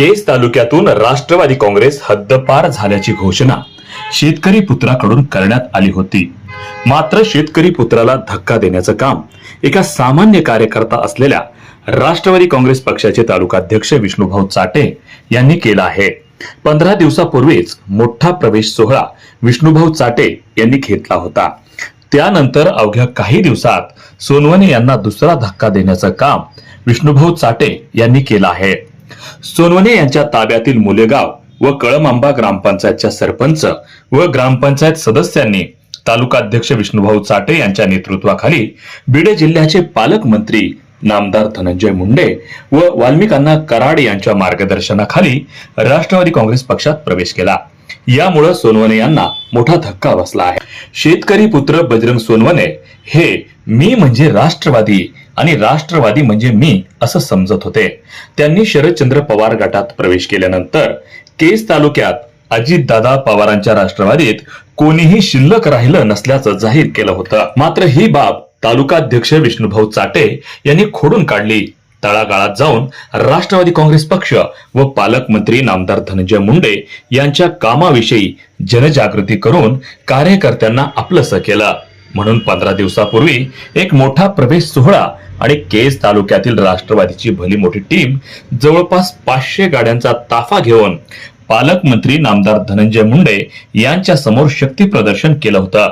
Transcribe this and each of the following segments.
केज तालुक्यातून राष्ट्रवादी काँग्रेस हद्दपार झाल्याची घोषणा शेतकरी पुत्राकडून करण्यात आली होती. मात्र शेतकरी पुत्राला धक्का देण्याचं काम एका सामान्य कार्यकर्ता असलेल्या राष्ट्रवादी काँग्रेस पक्षाचे तालुकाध्यक्ष विष्णुभाऊ चाटे यांनी केला आहे. पंधरा दिवसापूर्वीच मोठा प्रवेश सोहळा विष्णुभाऊ चाटे यांनी घेतला होता. त्यानंतर अवघ्या काही दिवसात सोनवणे यांना दुसरा धक्का देण्याचं काम विष्णुभाऊ चाटे यांनी केलं आहे. सोनवणे यांच्या ताब्यातील मुलेगाव व कळमांबा ग्रामपंचायतच्या सरपंच व ग्रामपंचायत सदस्यांनी तालुकाध्यक्ष विष्णुभाऊ चाटे यांच्या नेतृत्वाखाली बीडे जिल्ह्याचे पालकमंत्री नामदार धनंजय मुंडे व वाल्मिकांना कराड यांच्या मार्गदर्शनाखाली राष्ट्रवादी काँग्रेस पक्षात प्रवेश केला. यामुळे सोनवणे यांना मोठा धक्का बसला आहे. शेतकरी पुत्र बजरंग सोनवणे हे मी म्हणजे राष्ट्रवादी आणि राष्ट्रवादी म्हणजे मी असं समजत होते. त्यांनी शरदचंद्र पवार गटात प्रवेश केल्यानंतर केस तालुक्यात अजितदादा पवारांच्या राष्ट्रवादीत कोणीही शिल्लक राहिलं नसल्याचं जाहीर केलं होतं. मात्र ही बाब तालुकाध्यक्ष विष्णुभाऊ चाटे यांनी खोडून काढली. तळागाळात जाऊन राष्ट्रवादी काँग्रेस पक्ष व पालकमंत्री नामदार धनंजय मुंडे यांच्या कामाविषयी जनजागृती करून कार्यकर्त्यांना आपलंसं केलं. म्हणून पंधरा दिवसापूर्वी एक मोठा प्रवेश सोहळा आणि केज तालुक्यातील राष्ट्रवादीची भली मोठी टीम जवळपास पाचशे गाड्यांचा ताफा घेऊन पालकमंत्री नामदार धनंजय मुंडे यांच्या समोर शक्ती प्रदर्शन केलं होतं.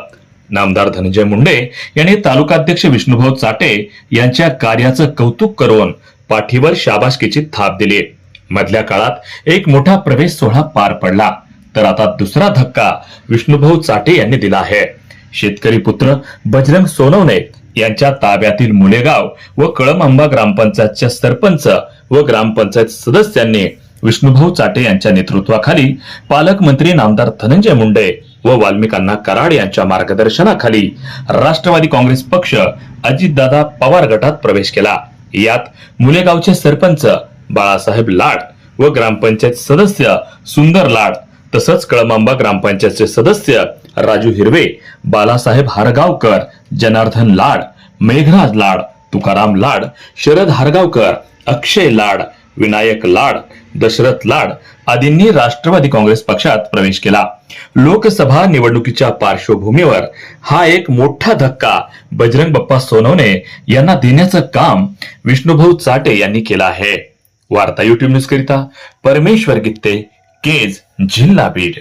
नामदार धनंजय मुंडे यांनी तालुकाध्यक्ष विष्णुभाऊ चाटे यांच्या कार्याचं कौतुक करून पाठीवर शाबासकीची थाप दिली. मधल्या काळात एक मोठा प्रवेश सोहळा पार पडला. तर आता दुसरा धक्का विष्णुभाऊ चाटे यांनी दिला आहे. शेतकरी पुत्र बजरंग सोनवणे यांच्या ताब्यातील मुलेगाव व कळमांबा ग्रामपंचायतच्या सरपंच व ग्रामपंचायत सदस्यांनी विष्णुभाऊ चाटे यांच्या नेतृत्वाखाली पालकमंत्री नामदार धनंजय मुंडे व वाल्मिकांना कराड यांच्या मार्गदर्शनाखाली राष्ट्रवादी काँग्रेस पक्ष अजितदादा पवार गटात प्रवेश केला. यात मुलेगावचे सरपंच बाळासाहेब लाड व ग्रामपंचायत सदस्य सुंदर लाड तसंच कळमांबा ग्रामपंचायतचे सदस्य राजू हिरवे बालासाहेब हारगावकर जनार्दन लाड मेघराज लाड तुकाराम लाड शरद हारगावकर अक्षय लाड विनायक लाड दशरथ लाड आदींनी राष्ट्रवादी काँग्रेस पक्षात प्रवेश केला. लोकसभा निवडणुकीच्या पार्श्वभूमीवर हा एक मोठा धक्का बजरंग बाप्पा सोनवणे यांना देण्याचं काम विष्णुभाऊ चाटे यांनी केलं आहे. वार्ता युट्यूब न्यूज करिता परमेश्वर गित्ते केज जिल्हा बीड.